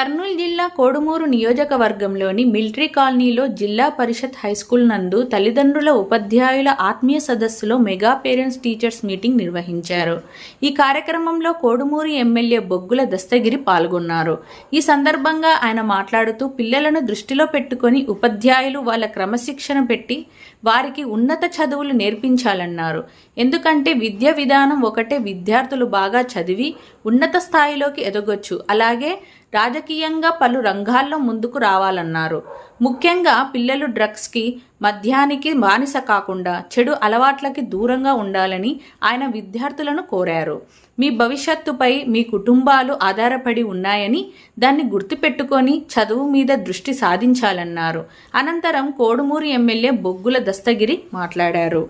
adaptarnos జిల్లా కోడుమూరు నియోజకవర్గంలోని military కాలనీలో జిల్లా పరిషత్ హైస్కూల్ నందు తల్లిదండ్రుల ఉపాధ్యాయుల ఆత్మీయ సదస్సులో మెగా పేరెంట్స్ టీచర్స్ మీటింగ్ నిర్వహించారు. ఈ కార్యక్రమంలో కోడుమూరు ఎమ్మెల్యే బొగ్గుల దస్తగిరి పాల్గొన్నారు. ఈ సందర్భంగా ఆయన మాట్లాడుతూ పిల్లలను దృష్టిలో పెట్టుకొని ఉపాధ్యాయులు వాళ్ళ క్రమశిక్షణ పెట్టి వారికి ఉన్నత చదువులు నేర్పించాలన్నారు. ఎందుకంటే విద్య విధానం ఒకటే విద్యార్థులు బాగా చదివి ఉన్నత స్థాయిలోకి ఎదగొచ్చు. అలాగే రాజకీయంగా పలు రంగాల్లో ముందుకు రావాలన్నారు. ముఖ్యంగా పిల్లలు డ్రగ్స్కి మద్యానికి బానిస కాకుండా చెడు అలవాట్లకి దూరంగా ఉండాలని ఆయన విద్యార్థులను కోరారు. మీ భవిష్యత్తుపై మీ కుటుంబాలు ఆధారపడి ఉన్నాయని దాన్ని గుర్తుపెట్టుకొని చదువు మీద దృష్టి సాధించాలన్నారు. అనంతరం కోడుమూరు ఎమ్మెల్యే బొగ్గుల దస్తగిరి మాట్లాడారు.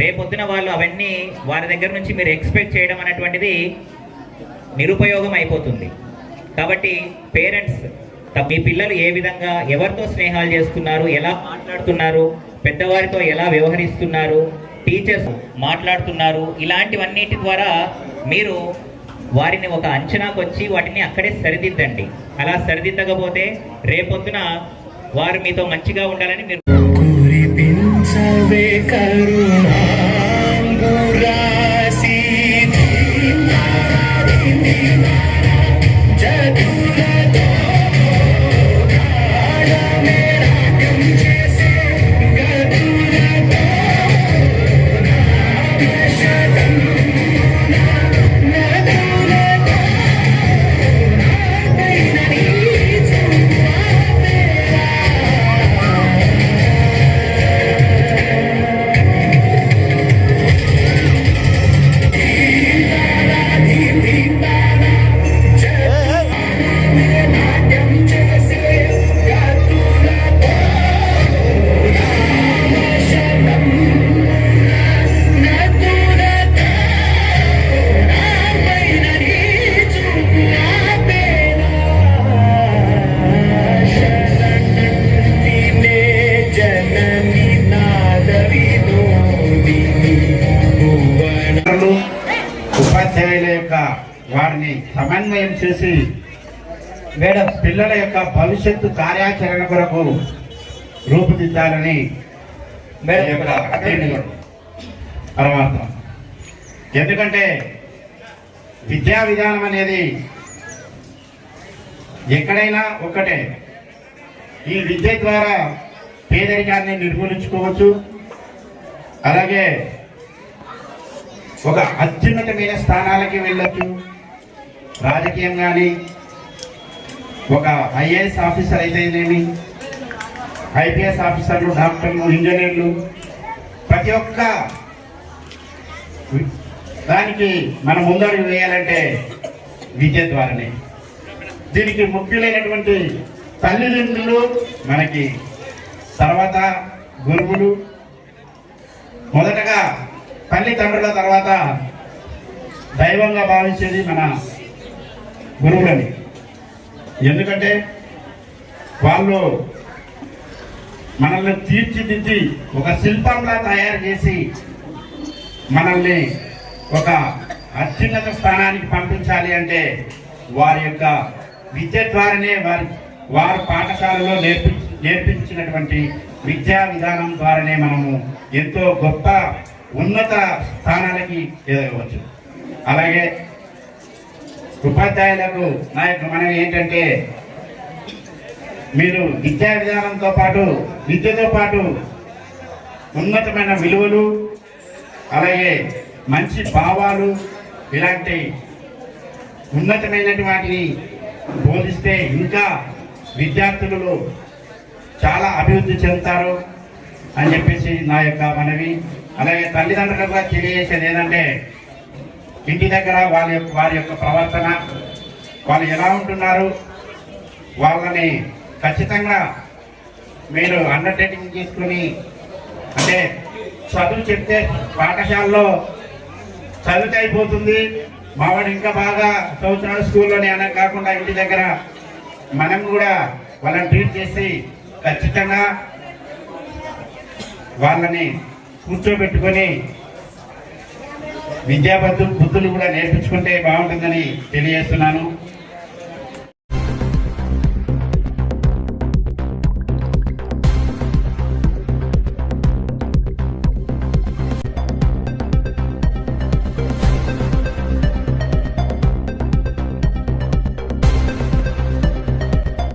రేపొద్దున వాళ్ళు అవన్నీ వారి దగ్గర నుంచి మీరు ఎక్స్పెక్ట్ చేయడం అనేటువంటిది నిరుపయోగం అయిపోతుంది. కాబట్టి పేరెంట్స్ మీ పిల్లలు ఏ విధంగా ఎవరితో స్నేహాలు చేస్తున్నారు ఎలా మాట్లాడుతున్నారు పెద్దవారితో ఎలా వ్యవహరిస్తున్నారు టీచర్స్ మాట్లాడుతున్నారు ఇలాంటివన్నిటి ద్వారా మీరు వారిని ఒక అంచనాకు వచ్చి వాటిని అక్కడే సరిదిద్దండి. అలా సరిదిద్దకపోతే రేపొద్దున వారు మీతో మంచిగా ఉండాలని మీరు వారిని సమన్వయం చేసి మేడం పిల్లల యొక్క భవిష్యత్తు కార్యాచరణ కొరకు రూపుదిద్దాలని పరమార్థం ఎందుకంటే విద్యా విధానం అనేది ఎక్కడైనా ఒక్కటే. ఈ విద్య ద్వారా పేదరికాన్ని నిర్మూలించుకోవచ్చు. అలాగే ఒక అత్యున్నతమైన స్థానాలకి వెళ్ళొచ్చు. రాజకీయం కానీ ఒక ఐఏఎస్ ఆఫీసర్ అయితేనేమి ఐపీఎస్ ఆఫీసర్లు డాక్టర్లు ఇంజనీర్లు ప్రతి ఒక్క దానికి మనం ముందడుగు వేయాలంటే విద్య ద్వారానే. దీనికి ముఖ్యులైనటువంటి తల్లిదండ్రులు మనకి తర్వాత గురువులు మొదటగా తల్లిదండ్రుల తర్వాత దైవంగా భావించేది మన గురువులని ఎందుకంటే వాళ్ళు మనల్ని తీర్చిదిద్ది ఒక శిల్పంలా తయారు చేసి మనల్ని ఒక అత్యున్నత స్థానానికి పంపించాలి అంటే వారి యొక్క విద్య ద్వారానే వారి వారు పాఠశాలలో నేర్పి నేర్పించినటువంటి విద్యా విధానం ద్వారానే మనము ఎంతో గొప్ప ఉన్నత స్థానాలకి ఎదగవచ్చు. అలాగే ఉపాధ్యాయులకు నా యొక్క మనవి ఏంటంటే మీరు విద్యా విధానంతో పాటు విద్యతో పాటు ఉన్నతమైన విలువలు అలాగే మంచి భావాలు ఇలాంటి ఉన్నతమైనటువంటి వాటిని బోధిస్తే ఇంకా విద్యార్థులు చాలా అభివృద్ధి చెందుతారు అని చెప్పేసి నా యొక్క మనవి. అలాగే తల్లిదండ్రులకు కూడా తెలియజేసేది ఏంటంటే ఇంటి దగ్గర వాళ్ళ యొక్క వారి యొక్క ప్రవర్తన వాళ్ళు ఎలా ఉంటున్నారు వాళ్ళని ఖచ్చితంగా మీరు అండర్టేకింగ్ తీసుకుని అంటే చదువు చెప్తే పాఠశాలలో చదివితే అయిపోతుంది. మావాడు ఇంకా బాగా చదువుతున్నాడు స్కూల్లోనే అనే కాకుండా ఇంటి దగ్గర మనం కూడా వాళ్ళని ట్రీట్ చేసి ఖచ్చితంగా వాళ్ళని కూర్చోబెట్టుకొని విద్యాబుద్ధులు బుద్ధులు కూడా నేర్పించుకుంటే బాగుంటుందని తెలియజేస్తున్నాను.